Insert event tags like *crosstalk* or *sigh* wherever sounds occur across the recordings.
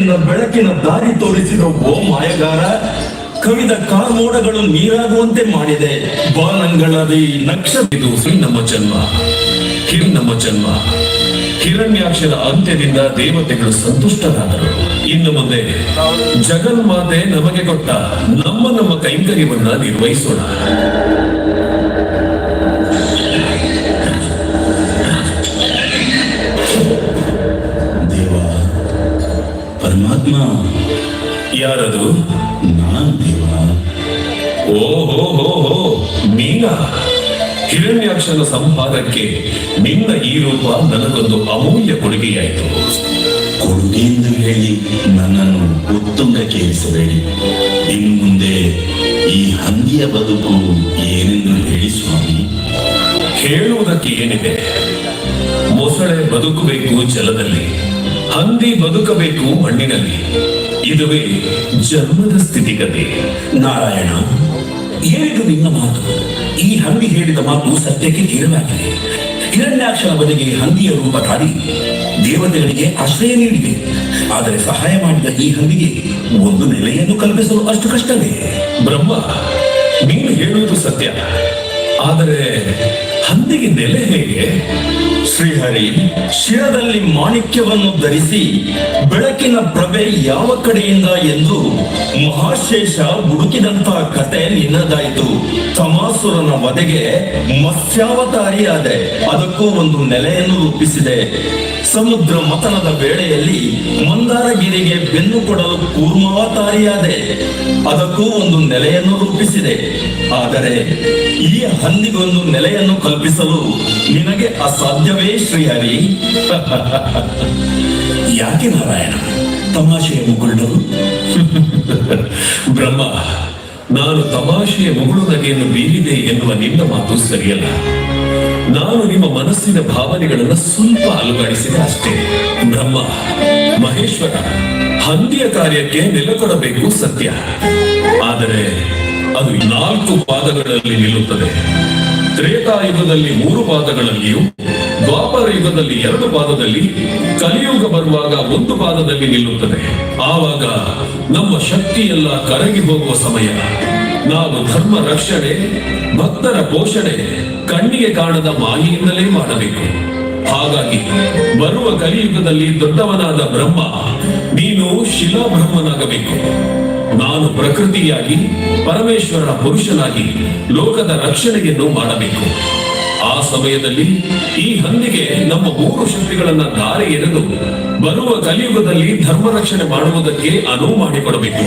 ಬೆಳಕಿನ ದಾರಿ ತೋರಿಸಿದ ಓ ಮಾಯಗಾರ, ಕವಿದ ಕಾರ್ಮೋಡಗಳು ನೀರಾಗುವಂತೆ ಮಾಡಿದೆ. ಬಾನಂಗಳದಿ ನಕ್ಷತ್ರ ಇದು ಶ್ರೀ ನಮ್ಮ ಜನ್ಮ ಹಿರಿ ನಮ್ಮ ಜನ್ಮ ಹಿರಣ್ಯಾಕ್ಷರ ಅಂತ್ಯದಿಂದ ದೇವತೆಗಳು ಸಂತುಷ್ಟರಾದರು. ಇನ್ನು ಮುಂದೆ ಜಗನ್ಮಾತೆ ನಮಗೆ ಕೊಟ್ಟ ನಮ್ಮ ನಮ್ಮ ಕೈಂಕರ್ಯವನ್ನ ನಿರ್ವಹಿಸೋಣ. ಯಾರದು? ನಾನ್ ದೇವ ಓ ಹೋ ಹೋ ಹಿರಣ್ಯಾಕ್ಷನ ಸಂಪಾದಕ್ಕೆ ನಿನ್ನ ಈ ರೂಪ ನನಗೊಂದು ಅಮೂಲ್ಯ ಕೊಡುಗೆಯಾಯಿತು. ಕೊಡುಗೆ ಎಂದು ಹೇಳಿ ನನ್ನನ್ನು ಉತ್ತುಂಗ ಕೇಳಿಸಬೇಡಿ ಇನ್ನು ಮುಂದೆ ಈ ಹಂದಿಯ ಬದುಕು ಏನೆಂದು ಹೇಳಿ ಸ್ವಾಮಿ. ಹೇಳುವುದಕ್ಕೆ ಏನಿದೆ? ಮೊಸಳೆ ಬದುಕಬೇಕು ಜಲದಲ್ಲಿ ಹಂದಿ ಬದುಕಬೇಕು ಮಣ್ಣಿನಲ್ಲಿ. ಇದುವೇ ಜನ್ಮದ ಸ್ಥಿತಿಗತಿ ನಾರಾಯಣ ಏನಿದು ನಿನ್ನ ಮಾತು. ಈ ಹಂದಿ ಹೇಳಿದ ಮಾತು ಸತ್ಯಕ್ಕೆ ತೀರವಾಗಿದೆ ಹಿರಣ್ಯಾಕ್ಷರ ಬದಿಗೆ ಹಂದಿಯ ರೂಪ ತಾಳಿ ದೇವತೆಗಳಿಗೆ ಆಶ್ರಯ ನೀಡಿದೆ. ಆದರೆ ಸಹಾಯ ಮಾಡಿದ ಈ ಹಂದಿಗೆ ಒಂದು ನೆಲೆಯನ್ನು ಕಲ್ಪಿಸಲು ಅಷ್ಟು ಕಷ್ಟವೇ? ಬ್ರಹ್ಮ, ನೀನು ಹೇಳುವುದು ಸತ್ಯ. ಆದರೆ ಹಂದಿಗೆ ನೆಲೆ ಹೇಗೆ? ಶ್ರೀಹರಿ, ಶಿರದಲ್ಲಿ ಮಾಣಿಕ್ಯವನ್ನು ಧರಿಸಿ ಬೆಳಕಿನ ಪ್ರಭೆ ಯಾವ ಕಡೆಯಿಂದ ಎಂದು ಮಹಾಶೇಷ ಹುಡುಕಿದಂತ ಕತೆ ನಿನ್ನದಾಯಿತು. ತಮಾಸುರನ ವಧೆಗೆ ಮತ್ಸ್ಯಾವತಾರಿಯಾದೆ ಅದಕ್ಕೂ ಒಂದು ನೆಲೆಯನ್ನು ರೂಪಿಸಿದೆ. ಸಮುದ್ರ ಮತನದ ವೇಳೆಯಲ್ಲಿ ಮಂದಾರಗಿರಿಗೆ ಬೆನ್ನು ಕೊಡಲು ಕೂರ್ಮಾವತಾರಿಯಾದೆ, ಅದಕ್ಕೂ ಒಂದು ನೆಲೆಯನ್ನು ರೂಪಿಸಿದೆ. ಆದರೆ ಈ ಹಂದಿಗೊಂದು ನೆಲೆಯನ್ನು ಕಲ್ಪಿಸಲು ನಿನಗೆ ಅಸಾಧ್ಯವೇ ಶ್ರೀಹರಿ? *laughs* ಯಾಕೆ ನಾರಾಯಣ? ತಮಾಷೆಯ ಮುಗುಳ್ನರು? *laughs* ಬ್ರಹ್ಮ, ನಾನು ತಮಾಷೆಯ ಮುಗುಳು ನಗೆಯನ್ನು ಬೀರಿದೆ ಎನ್ನುವ ನಿನ್ನ ಮಾತು ಸರಿಯಲ್ಲ. ನಾನು ನಿಮ್ಮ ಮನಸ್ಸಿನ ಭಾವನೆಗಳನ್ನು ಸ್ವಲ್ಪ ಅಲುಗಾಡಿಸಿದೆ ಅಷ್ಟೇ. ಬ್ರಹ್ಮ, ಮಹೇಶ್ವರ, ಹಂದಿಯ ಕಾರ್ಯಕ್ಕೆ ನೆಲೆಕೊಡಬೇಕು ಸತ್ಯ. ಆದರೆ ಅದು ನಾಲ್ಕು ಪಾದಗಳಲ್ಲಿ ನಿಲ್ಲುತ್ತದೆ. ತ್ರೇತಾಯುಗದಲ್ಲಿ ಮೂರು ಪಾದಗಳಲ್ಲಿಯೂ ದ್ವಾಪರ ಯುಗದಲ್ಲಿ ಎರಡು ಪಾದದಲ್ಲಿ, ಕಲಿಯುಗ ಬರುವಾಗ ಒಂದು ಪಾದದಲ್ಲಿ ನಿಲ್ಲುತ್ತದೆ. ಆವಾಗ ನಮ್ಮ ಶಕ್ತಿಯೆಲ್ಲ ಕರಗಿ ಹೋಗುವ ಸಮಯ. ನಾವು ಧರ್ಮ ರಕ್ಷಣೆ, ಭಕ್ತರ ಪೋಷಣೆ ಕಣ್ಣಿಗೆ ಕಾಣದ ಬಾಯಿಯಿಂದಲೇ ಮಾಡಬೇಕು. ಹಾಗಾಗಿ ಬರುವ ಕಲಿಯುಗದಲ್ಲಿ ದೊಡ್ಡವನಾದ ಬ್ರಹ್ಮ, ನೀನು ಶಿಲಾಬ್ರಹ್ಮನಾಗಬೇಕು. ನಾನು ಪ್ರಕೃತಿಯಾಗಿ ಪರಮೇಶ್ವರ ಪುರುಷನಾಗಿ, ಲೋಕದ ರಕ್ಷಣೆಯನ್ನು ಮಾಡಬೇಕು. ಆ ಸಮಯದಲ್ಲಿ ಈ ಹಂದಿಗೆ ನಮ್ಮ ಮೂರು ಶಕ್ತಿಗಳನ್ನ ದಾರಿ ಎರೆದು ಬರುವ ಕಲಿಯುಗದಲ್ಲಿ ಧರ್ಮ ರಕ್ಷಣೆ ಮಾಡುವುದಕ್ಕೆ ಅನುವು ಮಾಡಿಕೊಡಬೇಕು.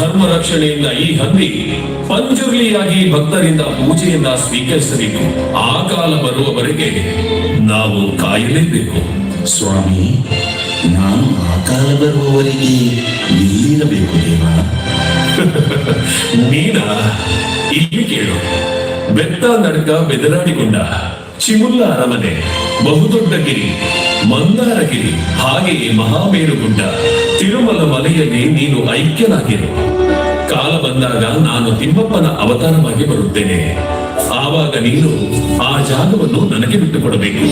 ಧರ್ಮ ರಕ್ಷಣೆಯಿಂದ ಈ ಹಂದಿ ಪಂಜುರ್ಲಿಯಾಗಿ ಭಕ್ತರಿಂದ ಪೂಜೆಯನ್ನ ಸ್ವೀಕರಿಸಬೇಕು. ಆ ಕಾಲ ಬರುವವರೆಗೆ ನಾವು ಕಾಯಲೇಬೇಕು. ಸ್ವಾಮಿ ನಾನು ಆ ಕಾಲ ಬರುವವರೆಗೆ ಇಲ್ಲಿರಬೇಕು ದೇವ? *laughs* ನೀನ ಇಲ್ಲಿ ಕೇಳು. ಬೆತ್ತ ನಡಕ ಬೆದರಾಡಿಕೊಂಡ ಚಿಮುಲ್ಲ ಅರಮನೆ ಬಹುದೊಡ್ಡ ಗಿರಿ ಮಂದಾರಗಿರಿ, ಹಾಗೆಯೇ ಮಹಾಮೇರುಗುಡ್ಡ, ತಿರುಮಲ ಮಲೆಯಲ್ಲಿ ನೀನು ಐಕ್ಯನಾಗಿರು. ಕಾಲ ಬಂದಾಗ ನಾನು ತಿಮ್ಮಪ್ಪನ ಅವತಾರವಾಗಿ ಬರುತ್ತೇನೆ. ಆವಾಗ ನೀನು ಆ ಜಾಗವನ್ನು ನನಗೆ ಬಿಟ್ಟುಕೊಡಬೇಕು.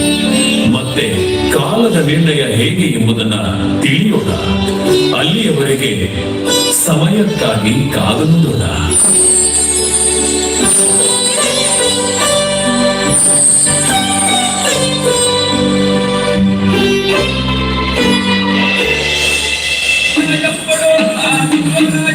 ಮತ್ತೆ ಕಾಲದ ನಿರ್ಣಯ ಹೇಗೆ ಎಂಬುದನ್ನ ತಿಳಿಯೋಣ. ಅಲ್ಲಿಯವರೆಗೆ ಸಮಯಕ್ಕಾಗಿ ಕಾದು Thank you.